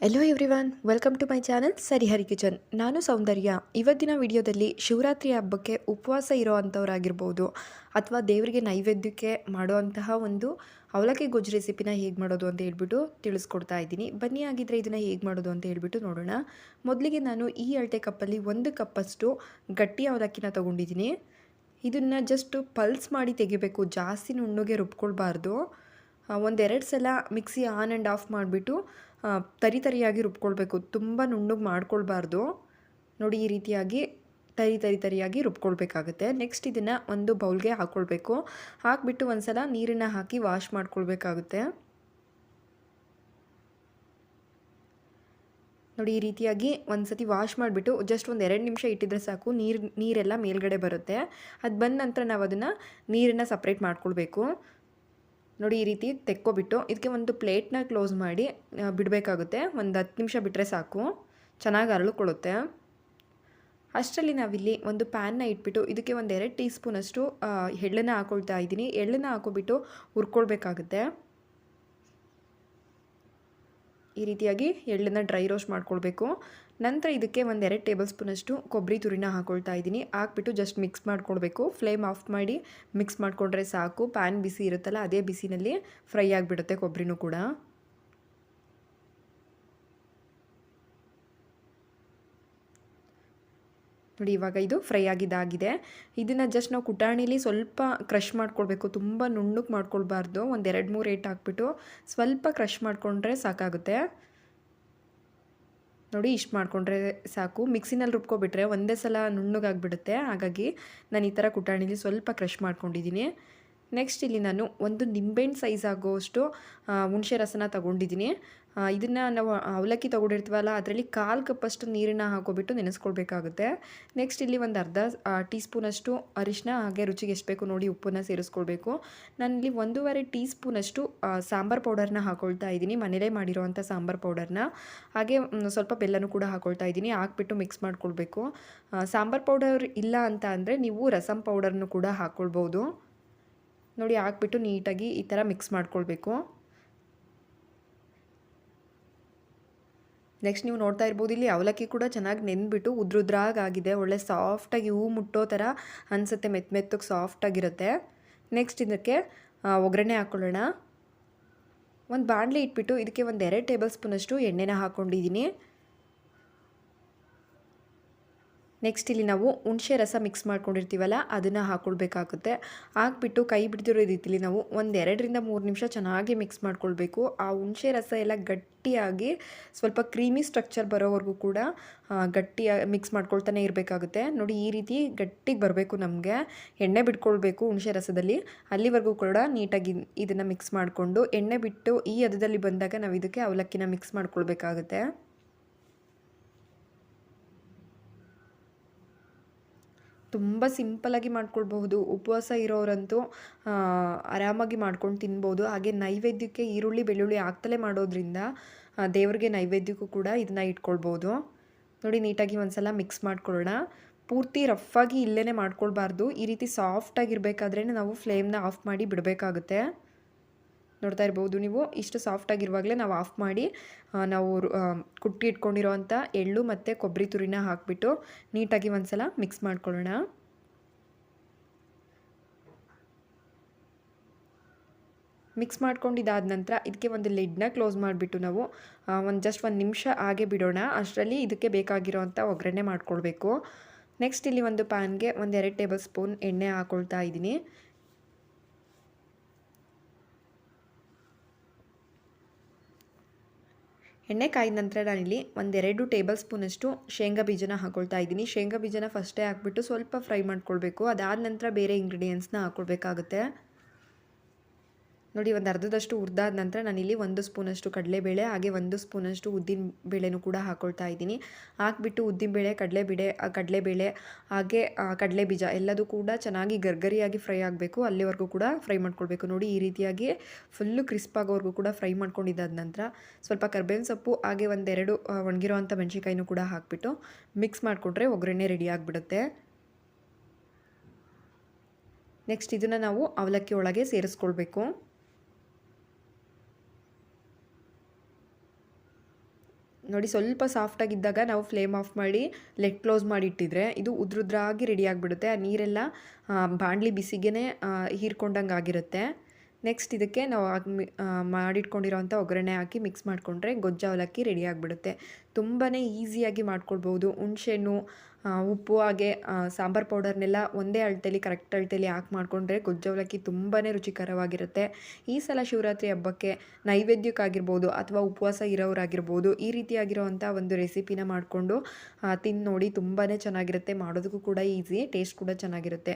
Hello everyone welcome to my channel Sarihari kitchen ನಾನು ಸೌಂದರ್ಯ. ಇವತ್ತಿನ ವಿಡಿಯೋದಲ್ಲಿ ಶಿವರಾತ್ರಿ ಹಬ್ಬಕ್ಕೆ ಉಪವಾಸ ಇರೋ ಅಂಥವ್ರಾಗಿರ್ಬೋದು ಅಥವಾ ದೇವರಿಗೆ ನೈವೇದ್ಯಕ್ಕೆ ಮಾಡುವಂತಹ ಒಂದು ಅವಲಕ್ಕಿ ಗೊಜ್ಜು ರೆಸಿಪಿನ ಹೇಗೆ ಮಾಡೋದು ಅಂತ ಹೇಳ್ಬಿಟ್ಟು ತಿಳಿಸ್ಕೊಡ್ತಾ ಇದ್ದೀನಿ. ಬನ್ನಿ ಆಗಿದ್ದರೆ ಇದನ್ನು ಹೇಗೆ ಮಾಡೋದು ಅಂತ ಹೇಳ್ಬಿಟ್ಟು ನೋಡೋಣ. ಮೊದಲಿಗೆ ನಾನು ಈ ಅಳತೆ ಕಪ್ಪಲ್ಲಿ ಒಂದು ಕಪ್ಪಷ್ಟು ಗಟ್ಟಿ ಅವಲಕ್ಕಿನ ತೊಗೊಂಡಿದ್ದೀನಿ. ಇದನ್ನು ಜಸ್ಟ್ ಪಲ್ಸ್ ಮಾಡಿ ತೆಗಿಬೇಕು, ಜಾಸ್ತಿ ನುಣ್ಣಗೆ ರುಬ್ಕೊಳ್ಬಾರ್ದು. ಒಂದೆರಡು ಸಲ ಮಿಕ್ಸಿ ಆನ್ ಆ್ಯಂಡ್ ಆಫ್ ಮಾಡಿಬಿಟ್ಟು ತರಿ ತರಿಯಾಗಿ ರುಬ್ಕೊಳ್ಬೇಕು. ತುಂಬ ನುಣ್ಣಗೆ ಮಾಡ್ಕೊಳ್ಬಾರ್ದು. ನೋಡಿ, ಈ ರೀತಿಯಾಗಿ ತರಿ ತರಿ ತರಿಯಾಗಿ ರುಬ್ಕೊಳ್ಬೇಕಾಗುತ್ತೆ. ನೆಕ್ಸ್ಟ್ ಇದನ್ನು ಒಂದು ಬೌಲ್ಗೆ ಹಾಕ್ಕೊಳ್ಬೇಕು ಹಾಕಿಬಿಟ್ಟು ಒಂದು ಸಲ ನೀರನ್ನು ಹಾಕಿ ವಾಶ್ ಮಾಡ್ಕೊಳ್ಬೇಕಾಗುತ್ತೆ. ನೋಡಿ, ಈ ರೀತಿಯಾಗಿ ಒಂದು ಸತಿ ವಾಶ್ ಮಾಡಿಬಿಟ್ಟು ಜಸ್ಟ್ ಒಂದು ಎರಡು ನಿಮಿಷ ಇಟ್ಟಿದ್ರೆ ಸಾಕು. ನೀರು, ನೀರೆಲ್ಲ ಮೇಲ್ಗಡೆ ಬರುತ್ತೆ. ಅದು ಬಂದ ನಂತರ ನಾವು ಅದನ್ನು ನೀರನ್ನು ಸಪ್ರೇಟ್ ಮಾಡ್ಕೊಳ್ಬೇಕು. ನೋಡಿ ಈ ರೀತಿ ತೆಕ್ಕೊಬಿಟ್ಟು ಇದಕ್ಕೆ ಒಂದು ಪ್ಲೇಟ್ನ ಕ್ಲೋಸ್ ಮಾಡಿ ಬಿಡಬೇಕಾಗುತ್ತೆ. ಒಂದು ಹತ್ತು ನಿಮಿಷ ಬಿಟ್ಟರೆ ಸಾಕು. ಚೆನ್ನಾಗಿ ಅರಳುಕೊಳ್ಳುತ್ತೆ. ಅಷ್ಟರಲ್ಲಿ ನಾವಿಲ್ಲಿ ಒಂದು ಪ್ಯಾನ್ನ ಇಟ್ಬಿಟ್ಟು ಇದಕ್ಕೆ ಒಂದು ಎರಡು ಟೀ ಸ್ಪೂನಷ್ಟು ಎಳ್ಳನ್ನು ಹಾಕೊಳ್ತಾ ಇದ್ದೀನಿ. ಎಳ್ಳನ್ನು ಹಾಕೊಬಿಟ್ಟು ಹುರ್ಕೊಳ್ಬೇಕಾಗುತ್ತೆ. ಈ ರೀತಿಯಾಗಿ ಎಳ್ಳನ್ನು ಡ್ರೈ ರೋಸ್ಟ್ ಮಾಡ್ಕೊಳ್ಬೇಕು. ನಂತರ ಇದಕ್ಕೆ ಒಂದು ಎರಡು ಟೇಬಲ್ ಸ್ಪೂನಷ್ಟು ಕೊಬ್ಬರಿ ತುರಿನ ಹಾಕೊಳ್ತಾ ಇದ್ದೀನಿ. ಹಾಕ್ಬಿಟ್ಟು ಜಸ್ಟ್ ಮಿಕ್ಸ್ ಮಾಡ್ಕೊಳ್ಬೇಕು. ಫ್ಲೇಮ್ ಆಫ್ ಮಾಡಿ ಮಿಕ್ಸ್ ಮಾಡಿಕೊಂಡ್ರೆ ಸಾಕು. ಪ್ಯಾನ್ ಬಿಸಿ ಇರುತ್ತಲ್ಲ, ಅದೇ ಬಿಸಿನಲ್ಲಿ ಫ್ರೈ ಆಗಿಬಿಡುತ್ತೆ ಕೊಬ್ಬರಿನೂ ಕೂಡ. ನೋಡಿ, ಇವಾಗ ಇದು ಫ್ರೈ ಆಗಿದ್ದಾಗಿದೆ. ಇದನ್ನು ಜಸ್ಟ್ ನಾವು ಕುಟಾಣಿಲಿ ಸ್ವಲ್ಪ ಕ್ರಷ್ ಮಾಡ್ಕೊಳ್ಬೇಕು. ತುಂಬ ನುಣ್ಣಗೆ ಮಾಡ್ಕೊಳ್ಬಾರ್ದು. ಒಂದು ಎರಡು, ಮೂರು ಏಟ್ ಹಾಕ್ಬಿಟ್ಟು ಸ್ವಲ್ಪ ಕ್ರಷ್ ಮಾಡಿಕೊಂಡ್ರೆ ಸಾಕಾಗುತ್ತೆ. ನೋಡಿ, ಇಷ್ಟು ಮಾಡಿಕೊಂಡ್ರೆ ಸಾಕು. ಮಿಕ್ಸಿನಲ್ಲಿ ರುಬ್ಕೊಬಿಟ್ರೆ ಒಂದೇ ಸಲ ನುಣ್ಣಗಾಗ್ಬಿಡುತ್ತೆ. ಹಾಗಾಗಿ ನಾನು ಈ ಥರ ಕುಟಾಣಿಲಿ ಸ್ವಲ್ಪ ಕ್ರಷ್ ಮಾಡ್ಕೊಂಡಿದ್ದೀನಿ. ನೆಕ್ಸ್ಟ್ ಇಲ್ಲಿ ನಾನು ಒಂದು ನಿಂಬೆಹಣ್ಣು ಸೈಜ್ ಆಗೋಷ್ಟು ಹುಣಸೆ ರಸನ ತಗೊಂಡಿದ್ದೀನಿ. ಇದನ್ನು ನಾವು ಅವಲಕ್ಕಿ ತೊಗೊಂಡಿರ್ತೀವಲ್ಲ, ಅದರಲ್ಲಿ ಕಾಲು ಕಪ್ಪಷ್ಟು ನೀರನ್ನ ಹಾಕೋಬಿಟ್ಟು ನೆನೆಸ್ಕೊಳ್ಬೇಕಾಗುತ್ತೆ. ನೆಕ್ಸ್ಟ್ ಇಲ್ಲಿ ಒಂದು ಅರ್ಧ ಟೀ ಸ್ಪೂನಷ್ಟು ಅರಿಶಿನ, ಹಾಗೆ ರುಚಿಗೆ ಎಷ್ಟು ಬೇಕು ನೋಡಿ ಉಪ್ಪನ್ನು ಸೇರಿಸ್ಕೊಳ್ಬೇಕು. ನಾನಿಲ್ಲಿ ಒಂದೂವರೆ ಟೀ ಸ್ಪೂನಷ್ಟು ಸಾಂಬಾರು ಪೌಡರ್ನ ಹಾಕೊಳ್ತಾ ಇದ್ದೀನಿ. ಮನೇಲೇ ಮಾಡಿರೋವಂಥ ಸಾಂಬಾರು ಪೌಡರ್ನ. ಹಾಗೆ ಸ್ವಲ್ಪ ಬೆಲ್ಲನೂ ಕೂಡ ಹಾಕೊಳ್ತಾ ಇದ್ದೀನಿ. ಹಾಕ್ಬಿಟ್ಟು ಮಿಕ್ಸ್ ಮಾಡ್ಕೊಳ್ಬೇಕು. ಸಾಂಬಾರು ಪೌಡರ್ ಇಲ್ಲ ಅಂತ ಅಂದರೆ ನೀವು ರಸಂ ಪೌಡರ್ನು ಕೂಡ ಹಾಕ್ಕೊಳ್ಬೋದು ನೋಡಿ ಹಾಕ್ಬಿಟ್ಟು ನೀಟಾಗಿ ಈ ಥರ ಮಿಕ್ಸ್ ಮಾಡ್ಕೊಳ್ಬೇಕು. ನೆಕ್ಸ್ಟ್ ನೀವು ನೋಡ್ತಾ ಇರ್ಬೋದು, ಇಲ್ಲಿ ಅವಲಕ್ಕಿ ಕೂಡ ಚೆನ್ನಾಗಿ ನೆಂದ್ಬಿಟ್ಟು ಉದ್ರುದ್ರಾಗಾಗಿದೆ. ಒಳ್ಳೆ ಸಾಫ್ಟಾಗಿ ಹೂ ಮುಟ್ಟೋ ಥರ ಅನಿಸುತ್ತೆ ಮೆತ್ತ ಮೆತ್ತಗೆ ಸಾಫ್ಟಾಗಿರುತ್ತೆ. ನೆಕ್ಸ್ಟ್ ಇದಕ್ಕೆ ಒಗ್ಗರಣೆ ಹಾಕ್ಕೊಳ್ಳೋಣ ಒಂದು ಬಾಣಲೆ ಇಟ್ಬಿಟ್ಟು ಇದಕ್ಕೆ ಒಂದು ಎರಡು ಟೇಬಲ್ ಸ್ಪೂನಷ್ಟು ಎಣ್ಣೆನ ಹಾಕ್ಕೊಂಡಿದ್ದೀನಿ ನೆಕ್ಸ್ಟ್ ಇಲ್ಲಿ ನಾವು ಹುಣಸೆ ರಸ ಮಿಕ್ಸ್ ಮಾಡ್ಕೊಂಡಿರ್ತೀವಲ್ಲ, ಅದನ್ನು ಹಾಕ್ಕೊಳ್ಬೇಕಾಗುತ್ತೆ ಹಾಕ್ಬಿಟ್ಟು ಕೈ ಬಿಡ್ತಿರೋ ರೀತಿಲಿ ನಾವು ಒಂದೆರಡರಿಂದ ಮೂರು ನಿಮಿಷ ಚೆನ್ನಾಗಿ ಮಿಕ್ಸ್ ಮಾಡ್ಕೊಳ್ಬೇಕು. ಆ ಹುಣಸೆ ರಸ ಎಲ್ಲ ಗಟ್ಟಿಯಾಗಿ, ಸ್ವಲ್ಪ ಕ್ರೀಮಿ ಸ್ಟ್ರಕ್ಚರ್ ಬರೋವರೆಗೂ ಕೂಡ ಗಟ್ಟಿಯಾಗಿ ಮಿಕ್ಸ್ ಮಾಡ್ಕೊಳ್ತಾನೆ ಇರಬೇಕಾಗುತ್ತೆ. ನೋಡಿ, ಈ ರೀತಿ ಗಟ್ಟಿಗೆ ಬರಬೇಕು ನಮಗೆ. ಎಣ್ಣೆ ಬಿಟ್ಕೊಳ್ಬೇಕು ಹುಣಸೆ ರಸದಲ್ಲಿ. ಅಲ್ಲಿವರೆಗೂ ಕೂಡ ನೀಟಾಗಿ ಇದನ್ನು ಮಿಕ್ಸ್ ಮಾಡಿಕೊಂಡು, ಎಣ್ಣೆ ಬಿಟ್ಟು ಈ ಹದದಲ್ಲಿ ಬಂದಾಗ ನಾವು ಇದಕ್ಕೆ ಅವಲಕ್ಕಿನ ಮಿಕ್ಸ್ ಮಾಡ್ಕೊಳ್ಬೇಕಾಗುತ್ತೆ. ತುಂಬ ಸಿಂಪಲಾಗಿ ಮಾಡ್ಕೊಳ್ಬಹುದು. ಉಪವಾಸ ಇರೋರಂತೂ ಆರಾಮಾಗಿ ಮಾಡ್ಕೊಂಡು ತಿನ್ಬೋದು. ಹಾಗೆ ನೈವೇದ್ಯಕ್ಕೆ ಈರುಳ್ಳಿ, ಬೆಳ್ಳುಳ್ಳಿ ಹಾಕ್ತಲೇ ಮಾಡೋದ್ರಿಂದ ದೇವ್ರಿಗೆ ನೈವೇದ್ಯಕ್ಕೂ ಕೂಡ ಇದನ್ನ ಇಟ್ಕೊಳ್ಬೋದು. ನೋಡಿ, ನೀಟಾಗಿ ಒಂದ್ಸಲ ಮಿಕ್ಸ್ ಮಾಡ್ಕೊಳ್ಳೋಣ. ಪೂರ್ತಿ ರಫಾಗಿ ಇಲ್ಲೇ ಮಾಡ್ಕೊಳ್ಬಾರ್ದು. ಈ ರೀತಿ ಸಾಫ್ಟಾಗಿರಬೇಕಾದ್ರೇ ನಾವು ಫ್ಲೇಮ್ನ ಆಫ್ ಮಾಡಿ ಬಿಡಬೇಕಾಗುತ್ತೆ. ನೋಡ್ತಾ ಇರ್ಬೋದು ನೀವು. ಇಷ್ಟು ಸಾಫ್ಟಾಗಿರುವಾಗಲೇ ನಾವು ಆಫ್ ಮಾಡಿ ನಾವು ಕುಟ್ಟಿ ಇಟ್ಕೊಂಡಿರೋವಂಥ ಎಳ್ಳು ಮತ್ತು ಕೊಬ್ಬರಿ ತುರಿನ ಹಾಕಿಬಿಟ್ಟು ನೀಟಾಗಿ ಒಂದು ಸಲ ಮಿಕ್ಸ್ ಮಾಡ್ಕೊಳ್ಳೋಣ. ಮಿಕ್ಸ್ ಮಾಡ್ಕೊಂಡಿದ್ದಾದ ನಂತರ ಇದಕ್ಕೆ ಒಂದು ಲಿಡ್ನ ಕ್ಲೋಸ್ ಮಾಡಿಬಿಟ್ಟು ನಾವು ಒಂದು ಜಸ್ಟ್ ಒಂದು ನಿಮಿಷ ಹಾಗೆ ಬಿಡೋಣ. ಅಷ್ಟರಲ್ಲಿ ಇದಕ್ಕೆ ಬೇಕಾಗಿರೋವಂಥ ಒಗ್ಗರಣೆ ಮಾಡ್ಕೊಳ್ಬೇಕು. ನೆಕ್ಸ್ಟ್ ಇಲ್ಲಿ ಒಂದು ಪ್ಯಾನ್ಗೆ ಒಂದು ಎರಡು ಟೇಬಲ್ ಸ್ಪೂನ್ ಎಣ್ಣೆ ಹಾಕ್ಕೊಳ್ತಾ ಇದ್ದೀನಿ. ಎಣ್ಣೆ ಕಾಯಿದ ನಂತರ ನಾನಿಲ್ಲಿ ಒಂದೆರಡು ಟೇಬಲ್ ಸ್ಪೂನಷ್ಟು ಶೇಂಗಾ ಬೀಜನ ಹಾಕೊಳ್ತಾ ಇದ್ದೀನಿ. ಶೇಂಗಾ ಬೀಜನ ಫಸ್ಟೇ ಹಾಕ್ಬಿಟ್ಟು ಸ್ವಲ್ಪ ಫ್ರೈ ಮಾಡ್ಕೊಳ್ಬೇಕು. ಅದಾದ ನಂತರ ಬೇರೆ ಇಂಗ್ರೀಡಿಯೆಂಟ್ಸ್ನ ಹಾಕ್ಕೊಳ್ಬೇಕಾಗುತ್ತೆ ನೋಡಿ, ಒಂದು ಅರ್ಧದಷ್ಟು ಹುರಿದಾದ ನಂತರ ನಾನಿಲ್ಲಿ ಒಂದು ಸ್ಪೂನಷ್ಟು ಕಡಲೆಬೇಳೆ, ಹಾಗೆ ಒಂದು ಸ್ಪೂನಷ್ಟು ಉದ್ದಿನ ಬೇಳೆನೂ ಕೂಡ ಹಾಕ್ಕೊಳ್ತಾ ಇದ್ದೀನಿ. ಹಾಕ್ಬಿಟ್ಟು ಉದ್ದಿನಬೇಳೆ ಕಡಲೆಬೇಳೆ ಕಡಲೆಬೇಳೆ, ಹಾಗೆ ಕಡಲೆ ಬೀಜ ಎಲ್ಲದೂ ಕೂಡ ಚೆನ್ನಾಗಿ ಗರ್ಗರಿಯಾಗಿ ಫ್ರೈ ಆಗಬೇಕು. ಅಲ್ಲಿವರೆಗೂ ಕೂಡ ಫ್ರೈ ಮಾಡ್ಕೊಳ್ಬೇಕು. ನೋಡಿ, ಈ ರೀತಿಯಾಗಿ ಫುಲ್ಲು ಕ್ರಿಸ್ಪ್ ಆಗೋವರೆಗೂ ಕೂಡ ಫ್ರೈ ಮಾಡ್ಕೊಂಡಿದ್ದಾದ ನಂತರ ಸ್ವಲ್ಪ ಕರ್ಬೇವಿನ ಸೊಪ್ಪು, ಹಾಗೆ ಒಂದೆರಡು ಒಣಗಿರುವಂಥ ಅಂಥ ಕೂಡ ಹಾಕಿಬಿಟ್ಟು ಮಿಕ್ಸ್ ಮಾಡಿಕೊಂಡ್ರೆ ಒಗ್ಗರಣೆ ರೆಡಿ ಆಗಿಬಿಡುತ್ತೆ. ನೆಕ್ಸ್ಟ್ ಇದನ್ನು ನಾವು ಅವಲಕ್ಕಿ ಒಳಗೆ ಸೇರಿಸ್ಕೊಳ್ಬೇಕು. ನೋಡಿ ಸ್ವಲ್ಪ ಸಾಫ್ಟಾಗಿದ್ದಾಗ ನಾವು ಫ್ಲೇಮ್ ಆಫ್ ಮಾಡಿ ಲೆಟ್ ಕ್ಲೋಸ್ ಮಾಡಿ ಇಟ್ಟಿದ್ರೆ ಇದು ಉದ್ರುದ್ರಾಗಿ ರೆಡಿ ಆಗಿಬಿಡುತ್ತೆ. ಆ ನೀರೆಲ್ಲ ಬಾಣಲಿ ಬಿಸಿಗೆ ಹೀರ್ಕೊಂಡಂಗೆ ಆಗಿರುತ್ತೆ. ನೆಕ್ಸ್ಟ್ ಇದಕ್ಕೆ ನಾವು ಮಾಡಿಟ್ಕೊಂಡಿರೋಂಥ ಒಗ್ಗರಣೆ ಹಾಕಿ ಮಿಕ್ಸ್ ಮಾಡಿಕೊಂಡ್ರೆ ಗೊಜ್ಜ ಅವಲಕ್ಕಿ ರೆಡಿ ಆಗಿಬಿಡುತ್ತೆ. ತುಂಬಾ ಈಸಿಯಾಗಿ ಮಾಡ್ಕೊಳ್ಬೋದು ಹುಣ್ಸೆಹಣ್ಣು ಉಪ್ಪು, ಹಾಗೆ ಸಾಂಬಾರು ಪೌಡರ್ನೆಲ್ಲ ಒಂದೇ ಅಳತೆಯಲ್ಲಿ ಕರೆಕ್ಟ್ ಅಳತೆಯಲ್ಲಿ ಹಾಕಿ ಮಾಡಿಕೊಂಡ್ರೆ ಗೊಜ್ಜವಲಕ್ಕಿ ತುಂಬಾ ರುಚಿಕರವಾಗಿರುತ್ತೆ. ಈ ಸಲ ಶಿವರಾತ್ರಿ ಹಬ್ಬಕ್ಕೆ ನೈವೇದ್ಯಕ್ಕಾಗಿರ್ಬೋದು ಅಥವಾ ಉಪವಾಸ ಇರೋರಾಗಿರ್ಬೋದು ಈ ರೀತಿಯಾಗಿರೋವಂಥ ಒಂದು ರೆಸಿಪಿನ ಮಾಡಿಕೊಂಡು ತಿಂದು ನೋಡಿ ತುಂಬಾ ಚೆನ್ನಾಗಿರುತ್ತೆ. ಮಾಡೋದಕ್ಕೂ ಕೂಡ ಈಸಿ, ಟೇಸ್ಟ್ ಕೂಡ ಚೆನ್ನಾಗಿರುತ್ತೆ.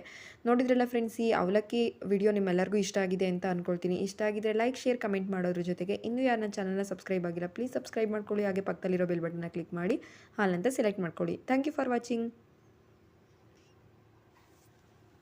ನೋಡಿದ್ರಲ್ಲ ಫ್ರೆಂಡ್ಸ್, ಈ ಅವಲಕ್ಕಿ ವಿಡಿಯೋ ನಿಮ್ಮೆಲ್ಲರಿಗೂ ಇಷ್ಟ ಆಗಿದೆ ಅಂತ ಅಂದ್ಕೊಳ್ತೀನಿ ಇಷ್ಟ ಆಗಿದ್ರೆ ಲೈಕ್, ಶೇರ್, ಕಮೆಂಟ್ ಮಾಡೋದ್ರ ಜೊತೆಗೆ ಇನ್ನೂ ಯಾರು ನನ್ನ ಚಾನಲ್ನ ಸಬ್ಸ್ಕ್ರೈಬ್ ಆಗಿಲ್ಲ, ಪ್ಲೀಸ್ ಸಬ್ಸ್ಕ್ರೈಬ್ ಮಾಡ್ಕೊಳ್ಳಿ. ಹಾಗೆ ಪಕ್ಕದಲ್ಲಿರೋ ಬೆಲ್ ಬಟನ್ನ ಕ್ಲಿಕ್ ಮಾಡಿ ಹಾಲಂತ ಸೆಲೆಕ್ಟ್ ಮಾಡ್ಕೊಳ್ಳಿ. Thank you for watching. 화이팅!